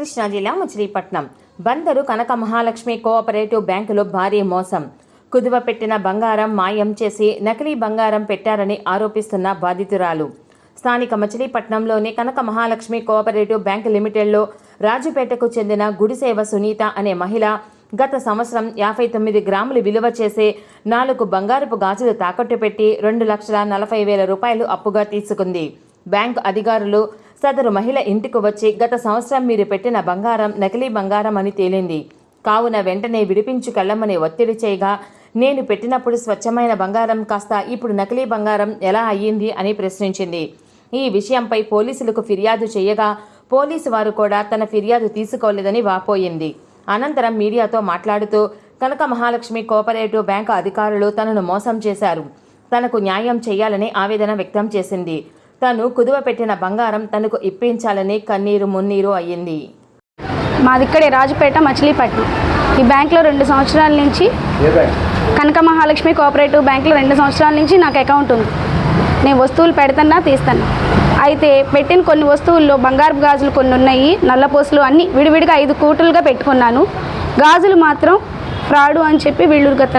కృష్ణా జిల్లా మచిలీపట్నం. బందరు కనక మహాలక్ష్మి కోఆపరేటివ్ బ్యాంకులో భారీ మోసం. కుదువ పెట్టిన బంగారం మాయం చేసి నకిలీ బంగారం పెట్టారని ఆరోపిస్తున్న బాధితురాలు. స్థానిక మచిలీపట్నంలోని కనక మహాలక్ష్మి కోఆపరేటివ్ బ్యాంక్ లిమిటెడ్లో రాజుపేటకు చెందిన గుడిసేవ సునీత అనే మహిళ గత సంవత్సరం యాభై తొమ్మిది గ్రాములు విలువ చేసే నాలుగు బంగారపు గాజులు తాకట్టు పెట్టి రెండు లక్షల నలభై వేల రూపాయలు అప్పుగా తీసుకుంది. బ్యాంకు అధికారులు సదరు మహిళ ఇంటికి వచ్చి గత సంవత్సరం మీరు పెట్టిన బంగారం నకిలీ బంగారం అని తేలింది. కావున వెంటనే విడిపించుకెళ్ళమని ఒత్తిడి చేయగా నేను పెట్టినప్పుడు స్వచ్ఛమైన బంగారం కాస్త ఇప్పుడు నకిలీ బంగారం ఎలా అయ్యింది అని ప్రశ్నించింది. ఈ విషయంపై పోలీసులకు ఫిర్యాదు చేయగా పోలీసు వారు కూడా తన ఫిర్యాదు తీసుకోలేదని వాపోయింది. అనంతరం మీడియాతో మాట్లాడుతూ కనక మహాలక్ష్మి కోఆపరేటివ్ బ్యాంకు అధికారులు తనను మోసం చేశారు. తనకు న్యాయం చేయాలని ఆవేదన వ్యక్తం చేసింది. తను కుదువ పెట్టిన బంగారం తనకు ఇప్పించాలని కన్నీరు మున్నీరు అయ్యింది. మాది ఇక్కడే రాజుపేట మచిలీపట్నం. ఈ బ్యాంక్లో రెండు సంవత్సరాల నుంచి కనక మహాలక్ష్మి కోఆపరేటివ్ బ్యాంక్లో రెండు సంవత్సరాల నుంచి నాకు అకౌంట్ ఉంది. నేను వస్తువులు పెడతానా తీస్తాను అయితే పెట్టిన కొన్ని వస్తువుల్లో బంగారు గాజులు కొన్ని ఉన్నాయి నల్లపూసలు అన్నీ విడివిడిగా ఐదు కూటలుగా పెట్టుకున్నాను. గాజులు మాత్రం ఫ్రాడు అని చెప్పి వీళ్ళు గత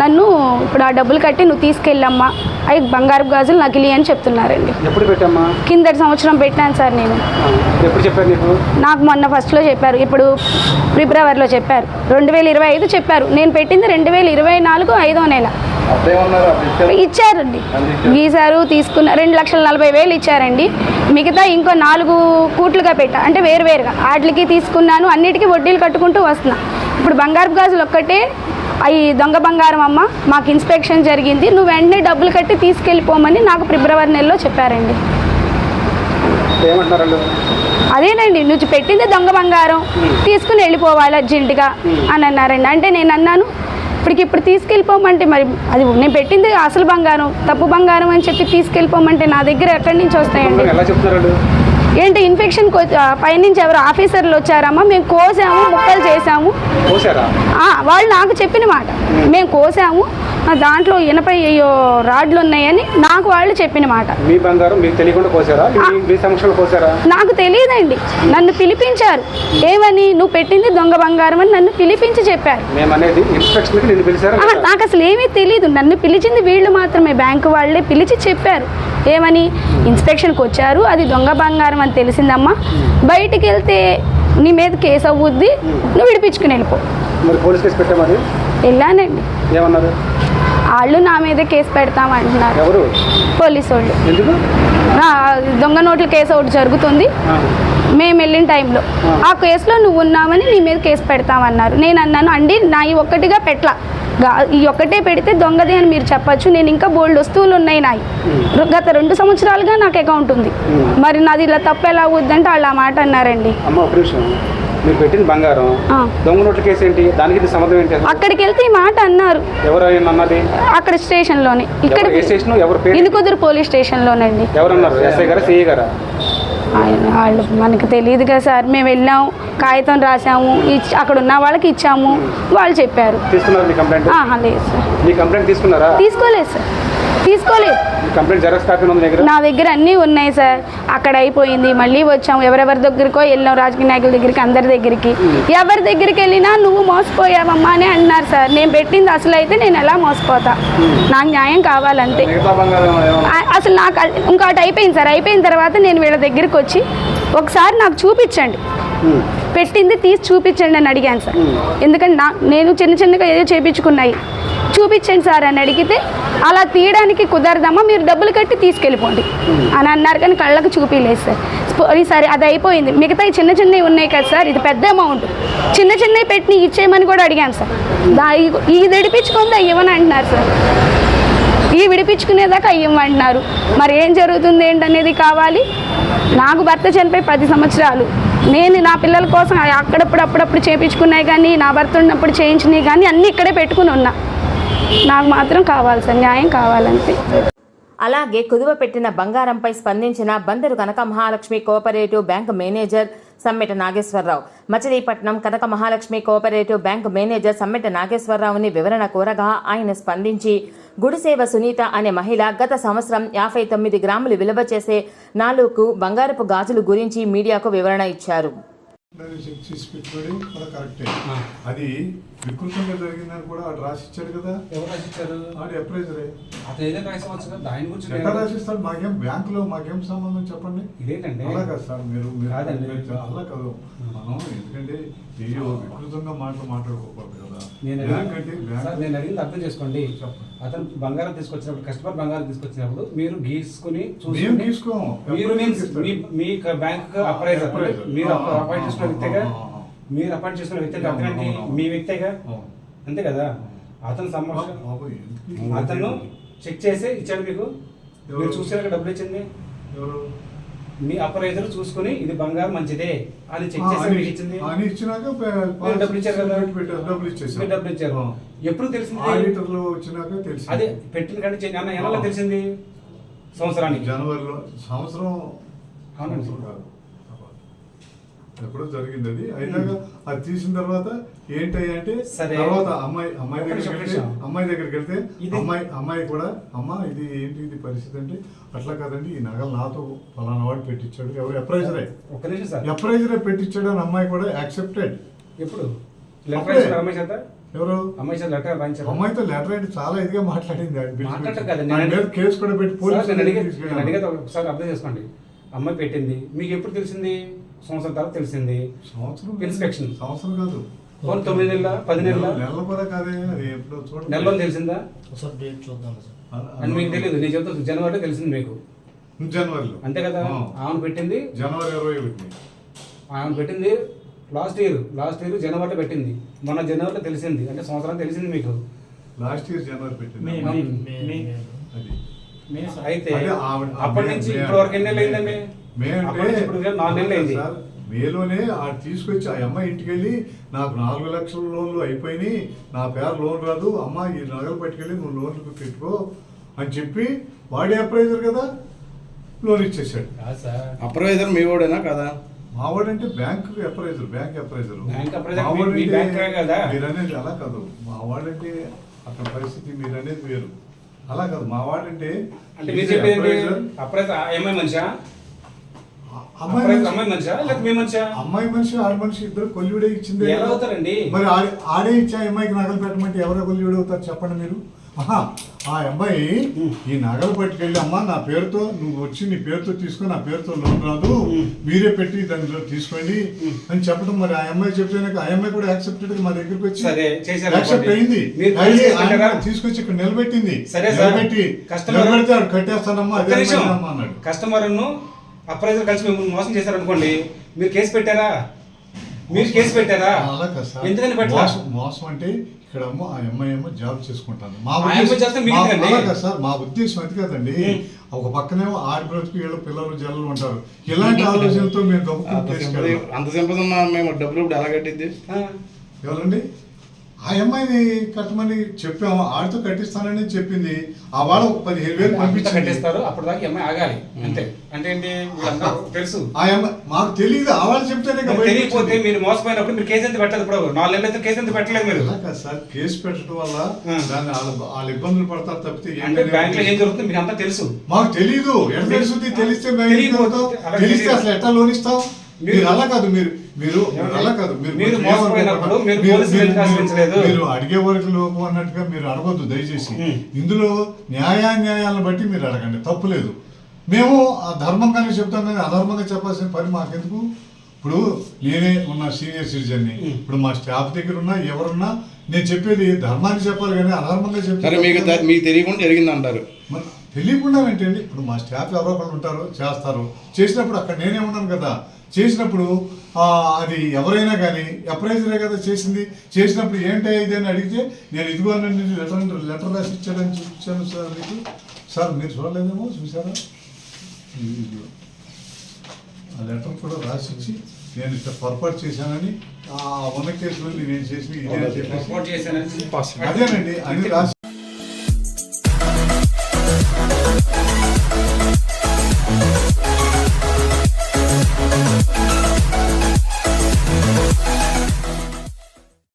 నన్ను ఇప్పుడు ఆ డబ్బులు కట్టి నువ్వు తీసుకెళ్ళమ్మా. అవి బంగారు గాజులు నకిలీ అని చెప్తున్నారండి. కిందటి సంవత్సరం పెట్టాను సార్ నేను. నీకు? మొన్న ఫస్ట్లో చెప్పారు. ఇప్పుడు ఫిబ్రవరిలో చెప్పారు. రెండు వేల ఇరవై ఐదు చెప్పారు. నేను పెట్టింది రెండు వేల ఇరవై నాలుగు ఐదో నెల. ఇచ్చారండి. గీసారు తీసుకున్న రెండు లక్షల నలభై వేలు ఇచ్చారండి. మిగతా ఇంకో నాలుగు కూట్లుగా పెట్టా. అంటే వేరువేరుగా వాటికి తీసుకున్నాను అన్నిటికీ వడ్డీలు కట్టుకుంటూ వస్తున్నా. ఇప్పుడు బంగారు గాజులు ఒక్కటే అవి దొంగ బంగారం అమ్మ మాకు ఇన్స్పెక్షన్ జరిగింది. నువ్వు వెంటనే డబ్బులు కట్టి తీసుకెళ్ళిపోమని నాకు ఫిబ్రవరి నెలలో చెప్పారండి. అదేనండి నువ్వు పెట్టింది దొంగ బంగారం తీసుకుని వెళ్ళిపోవాలి అర్జెంటుగా అని అన్నారండి. అంటే నేను అన్నాను ఇప్పటికి ఇప్పుడు తీసుకెళ్ళిపోమంటే మరి అది నేను పెట్టింది అసలు బంగారం తప్పు బంగారం అని చెప్పి తీసుకెళ్ళిపోమంటే నా దగ్గర ఎక్కడి నుంచి వస్తాయండి? ఏంటి ఇన్ఫెక్షన్ పైనుంచి ఎవరు ఆఫీసర్లు వచ్చారమ్మా? మేము కోసాము ముక్కలు చేసాము. వాళ్ళు నాకు చెప్పిన మాట. మేము కోసాము. దాంట్లో ఇనప అయ్యో రాడ్లు ఉన్నాయని నాకు వాళ్ళు చెప్పిన మాట. మీ బంగారం మీకు తెలియకుండా పోసారా మీ- సమక్షంలో పోసారా నాకు తెలియదండి. నన్ను పిలిపించారు. ఏమని? నువ్వు పెట్టింది దొంగ బంగారం అని నన్ను పిలిపించి చెప్పారు. పిలిచారా నాకు అసలు ఏమీ తెలియదు నన్ను పిలిచింది వీళ్ళు మాత్రమే. బ్యాంకు వాళ్ళే పిలిచి చెప్పారు. ఏమని? ఇన్స్పెక్షన్కి వచ్చారు. అది దొంగ బంగారం అని తెలిసిందమ్మా. బయటికి వెళ్తే నీ మీద కేసు అవ్వుద్ది నువ్వు విడిపించుకుని వెళ్ళిపో. మరి పోలీస్ కేసు వెళ్ళానండి. ఏమన్నారు? వాళ్ళు నా మీద కేసు పెడతామంటున్నారు. ఎవరు? పోలీసు వాళ్ళు ఎందుకు? నా దొంగ నోట్ల కేసు ఒకటి జరుగుతుంది. మేము వెళ్ళిన టైంలో. ఆ. కేసులో నువ్వు ఉన్నావని నీ మీద కేసు పెడతామన్నారు. నేను అన్నాను అండి నా ఈ ఒక్కటిగా పెట్ల గా- ఈ ఒక్కటే పెడితే దొంగదే అని మీరు చెప్పొచ్చు. నేను ఇంకా బోల్డ్ వస్తువులు ఉన్నాయి నాయి. గత రెండు సంవత్సరాలుగా నాకు అకౌంట్ ఉంది. మరి నాది ఇలా తప్పు ఎలా అవుద్దంటే వాళ్ళు ఆ మాట అన్నారండి. మీరు పెట్టిన బంగారం. దొంగ నోట్ల కేసు ఏంటి? దానికి సంబంధం ఏంటి? అక్కడికి వెళ్తే ఈ మాట అన్నారు. ఎవరు అన్నది? అక్కడ స్టేషన్లోనే. ఇక్కడ ఎవరు ఏ స్టేషన్ ఎవరు పేరు? ఇందుకుదురు పోలీస్ స్టేషన్లోనండి. ఎవరన్నారు? ఎస్ఐ గారా సిఐ గారా? ఆయన వాళ్ళు మనకు తెలియదు కదా సార్. మేము వెళ్ళాము కాగితం రాసాము అక్కడ ఉన్న వాళ్ళకి ఇచ్చాము వాళ్ళు చెప్పారు. తీసుకున్నారు మీ కంప్లైంట్? లేదు సార్. మీ కంప్లైంట్ తీసుకున్నారా? తీసుకోలేదు సార్. తీసుకోలేదు. నా దగ్గర? అన్నీ ఉన్నాయి సార్. అక్కడ అయిపోయింది. మళ్ళీ వచ్చాము ఎవరెవరి దగ్గరికో వెళ్ళాం. రాజకీయ నాయకుల దగ్గరికి అందరి దగ్గరికి. ఎవరి దగ్గరికి వెళ్ళినా నువ్వు మోసపోయావమ్మా అని అన్నారు సార్. నేను పెట్టింది అసలు అయితే నేను ఎలా మోసపోతా? నాకు న్యాయం కావాలంతే అసలు నాకు ఇంకోటి అయిపోయింది సార్. అయిపోయిన తర్వాత నేను వీళ్ళ దగ్గరికి వచ్చి ఒకసారి నాకు చూపించండి. పెట్టింది తీసి చూపించండి అని అడిగాను సార్. ఎందుకంటే నా నేను చిన్న చిన్నగా ఏదో చేపించుకున్నాయి. చూపించండి సార్ అని అడిగితే అలా తీయడానికి కుదరదమ్మా మీరు డబ్బులు కట్టి తీసుకెళ్ళిపోండి. అని అన్నారు కానీ కళ్ళకు చూపించలేదు సార్. స్పో- సరే అది అయిపోయింది. మిగతా చిన్న చిన్నవి ఉన్నాయి కదా సార్ ఇది పెద్ద అమౌంట్. చిన్న చిన్నవి పెట్టి ఇచ్చేయమని కూడా అడిగాను సార్. దా ఈ- ఇది విడిపించుకుందా ఇవ్వని అంటున్నారు సార్. ఈ విడిపించుకునేదాకా ఇవ్వమంటున్నారు. మరి ఏం జరుగుతుంది ఏంటనేది కావాలి. నాకు భర్త చనిపోయి పది సంవత్సరాలు. నేను నా పిల్లల కోసం అక్కడప్పుడు అప్పుడప్పుడు చేయించుకున్నాయి కానీ నా భర్త ఉన్నప్పుడు చేయించినవి కానీ అన్నీ ఇక్కడే పెట్టుకుని ఉన్నా. నాకు మాత్రం కావాలి సార్ న్యాయం కావాలంతే. అలాగే కుదువ పెట్టిన బంగారంపై స్పందించిన Bandar Kanaka Mahalakshmi cooperative bank manager Sammeta Nageswararao. Machilipatnam Kanaka Mahalakshmi cooperative bank manager Sammeta నాగేశ్వరరావుని వివరణ కోరగా ఆయన స్పందించి గుడిసేవ సునీత అనే మహిళ గత సంవత్సరం యాభై తొమ్మిది గ్రాములు విలువ చేసే నాలుగు బంగారపు గాజులు గురించి మీడియాకు వివరణ ఇచ్చారు. కూడా కరెక్టే అది వికృతంగా జరిగిందని కూడా ఆడు రాసిచ్చాడు కదా. ఎవరు రాసిచ్చారు? ఆడు అతను కదా దాని గురించి ఎట్లా నేను- రాసిస్తాడు? మాకేం మాకేం సంబంధం చెప్పండి. ఇదేంటండి? అలా కాదు సార్ మీరు మీరు- అలా కాదు. మనం ఎందుకంటే వికృతంగా మాటలు మాట్లాడుకోకూడదు. నేను నేను అడిగింది అర్థం చేసుకోండి. అతను బంగారం తీసుకొచ్చినప్పుడు కస్టమర్ బంగారం తీసుకొచ్చినప్పుడు మీరు గీసుకుని తీసుకోము మీరు. మీ బ్యాంక్ అప్రైజర్. మీరు అపాయింట్ చేసుకున్న ఆ, వ్యక్తిగా. మీరు అపాయింట్ చేసుకున్న వ్యక్తిగా అవును. మీ వ్యక్తిగా. అంతే కదా అతను ఎందుకు? అతను చెక్ చేసి ఇచ్చాడు మీకు మీరు? చూసాక డబ్బులు ఇచ్చింది ఎవరు? మీ అప్రైజర్ చూసుకుని ఇది బంగారం మంచిదే అని చెక్ చేసి మీకు ఇచ్చింది. అని ఇచ్చినాక మీరు డబ్బులు ఇచ్చారు కదా? పెట్టారు, డబ్బులు ఇచ్చేసాం మీరు డబ్బులు ఇచ్చారు. ఎప్పుడు తెలిసింది? ఆడిటర్లు వచ్చినాక తెలిసి అదే పెట్టిన కానీ చే- అన్న ఎలా తెలిసింది? సంవత్సరానికి. జనవరిలో సంవత్సరం అవునండి. ఎప్పుడో జరిగింది అది అయినాక అది తీసిన తర్వాత ఏంటయ్యా అంటే సరే. తర్వాత అమ్మాయి అమ్మాయి దగ్గరికి వెళ్తే. అమ్మాయి దగ్గరికి వెళ్తే అమ్మాయి అమ్మాయి కూడా అమ్మ ఇది ఏంటి ఇది పరిస్థితి అంటే అట్లా కాదండి ఈ నగలు నాతో ఫలానా వాడు పెట్టించాడు ఎవరు ఎప్రైజరే ఎప్రైజరే పెట్టించాడు అని అమ్మాయి కూడా యాక్సెప్టెడ్ ఎప్పుడు? ఎవరు? అమ్మాయితో లెటర్ అయితే చాలా ఇదిగా మాట్లాడింది కేసు కూడా పెట్టి పోలీసు అడిగేది ఒకసారి అర్థం చేసుకోండి. అమ్మాయి పెట్టింది. మీకు ఎప్పుడు తెలిసింది? సంవత్సరం తర్వాత తెలిసింది. సంవత్సరం ఇన్స్పెక్షన్. సంవత్సరం కాదు. పోనీ తొమ్మిది నెలల పది నెలల నెలల కూడా కాదే అది ఎప్పుడో చూడండి. నెలలో తెలిసిందా? ఒకసారి డేట్ చూద్దాం సార్. అని మీకు తెలియదు. నేను చెప్తా జనవరిలో తెలిసింది మీకు. జనవరిలో. అంతే కదా. ఆమె పెట్టింది. జనవరి ఇరవై ఒకటి ఆమె పెట్టింది లాస్ట్ ఇయర్. లాస్ట్ ఇయర్ జనవరిలో పెట్టింది. మొన్న జనవరిలో తెలిసింది. అంటే సంవత్సరం తెలిసింది మీకు. లాస్ట్ ఇయర్ జనవరి పెట్టింది. అయితే అప్పటి నుంచి ఇప్పటి వరకు ఎన్ని నెలలు అయిందండి? మేలోనే ఆ తీసుకొచ్చి ఆ అమ్మాయి ఇంటికి వెళ్ళి నాకు నాలుగు లక్షల లోన్లు అయిపోయినాయి నా పేరు లోన్ రాదు అమ్మ ఈ నగలు పట్టుకెళ్ళి నువ్వు లోన్లు పెట్టుకో అని చెప్పి వాడే అప్రైజర్ కదా లోన్ ఇచ్చేసాడు అప్రైజర్ మీ వాడేనా కదా? మావాడంటే bank appraiser bank appraiser. Bank appraiser మీ- మీ బ్యాంకే కదా? మీరు అనేది అలా కాదు. మావాడంటే అక్కడ పరిస్థితి మీరు అనేది వేరు. అలా కాదు మావాడంటే అంటే అమ్మాయి మనిషా. అమ్మాయి మనిషి- ఆడ మనిషి ఇద్దరు కొల్లుడే ఇచ్చింది ఎలా అవుతారండి? మరి ఆడే- ఇచ్చే ఆ అమ్మాయికి నగలు పెట్టమంటే ఎవరో కొల్లుడు అవుతారు చెప్పండి మీరు? ఆ అమ్మాయి ఈ నగలు పట్టుకెళ్ళి అమ్మా నా పేరుతో నువ్వు వచ్చి నీ పేరుతో తీసుకొని నా పేరుతో లోన్ రాదు. మీరే పెట్టి దానిలో తీసుకోండి. అని చెప్పడం మరి ఆ అమ్మాయి చెప్తే ఆ అమ్మాయి కూడా యాక్సెప్టెడ్ మా దగ్గరికి వచ్చి యాక్సెప్ట్. అయింది. తీసుకొచ్చి ఇక్కడ నిలబెట్టింది. నిలబెట్టి నిలబెడితే కట్టేస్తానమ్మా అదే అన్నాడు కస్టమర్ అప్రైజర్ కలిసి మిమ్మల్ని మోసం చేశారు అనుకోండి మీరు కేసు పెట్టారా? మీరు కేసు పెట్టారా? అలా కాదు సార్. ఎందుకని పెట్టలా? మోసం మోసం అంటే ఇక్కడ అమ్మ ఆ అమ్మాయి ఏమో జాబ్ చేసుకుంటాను మా ఆ ఉద్దేశం- అమ్మాయి చేస్తే మీకు మా- ఎందుకండి? అలా కాదు సార్. మా ఉద్దేశం అది కాదండి. ఒక పక్కనేమో ఆడి బ్రతుకు వీళ్ళ పిల్లలు జల్లలు ఉంటారు. ఇలాంటి ఆలోచనలతో మేము గమ్ముకుని అంత తీసుకెళ్ళాం అంత ఉన్న మేము డబ్బులు ఇప్పుడు ఎలా కట్టిద్ది? ఆ, ఎవరండి? ఆ అమ్మాయిని కట్టమని చెప్పాము. ఆడితో కట్టిస్తానని చెప్పింది. ఆ వాళ్ళ ఒక పదిహేను వేలు అంతా కట్టేస్తారు. అప్పుడు దాకా ఈ అమ్మాయి ఆగాలి. అంతే. అంటే ఏంటి వీళ్ళందరూ తెలుసు? ఆ అమ్మాయి మాకు తెలియదు ఆ వాళ్ళు చెప్తేనే తెలియకపోతే. మీరు మోసపోయినప్పుడు మీరు కేసు ఎంత పెట్టదు ఇప్పుడు? నాలుగు నెలలు అయితే కేసు ఎంత పెట్టలేదు మీరు? సార్ కేసు పెట్టడం వల్ల. దాన్ని వాళ్ళ ఇబ్బందులు పడతారు తప్పితే అంటే బ్యాంక్లో ఏం జరుగుతుంది? మీకు అంతా తెలుసు. మాకు తెలీదు ఎట్లా తెలుస్తుంది? తెలిస్తే తెలిస్తే తెలియదు. అసలు ఎట్లా లోన్ ఇస్తాం? మీరు- అలా కాదు మీరు మీరు అలా కాదు మీరు మీరు అడిగే వరకు లోపు అన్నట్టుగా మీరు అడగొద్దు దయచేసి. ఇందులో న్యాయాన్యాయాలను బట్టి మీరు అడగండి తప్పులేదు మేము ఆ ధర్మంగానే చెప్తాం కానీ అధర్మంగా చెప్పాల్సిన పని మాకెందుకు? ఇప్పుడు నేనే ఉన్న సీనియర్ సిటిజన్ని. ఇప్పుడు మా స్టాఫ్ దగ్గర ఉన్నా ఎవరున్నా నేను చెప్పేది ధర్మాన్ని చెప్పాలి కానీ అధర్మంగా సరే చెప్తే మీకు మీకు తెలియకుండా జరిగింది అంటారు మరి తెలియకుండా ఏంటండి? ఇప్పుడు మా స్టాఫ్ ఎవరో ఒకరు ఉంటారు చేస్తారు. చేసినప్పుడు అక్కడ నేనే ఉన్నాను కదా. చేసినప్పుడు ఆ, అది ఎవరైనా కానీ అప్రైజరే కదా చేసింది. చేసినప్పుడు ఏంటి ఇది అని అడిగితే నేను ఇదిగో లెటర్ లెటర్ రాసి ఇచ్చాడని చూపించాను సార్ మీకు. సార్ మీరు చూడలేదేమో చూసారా. ఆ లెటర్ కూడా రాసి ఇచ్చి నేను ఇట్లా పొరపాటు చేశానని ఆ ఉన్న కేసులో నేను చేసి ఇదే చేశానని అదేనండి అది రాసి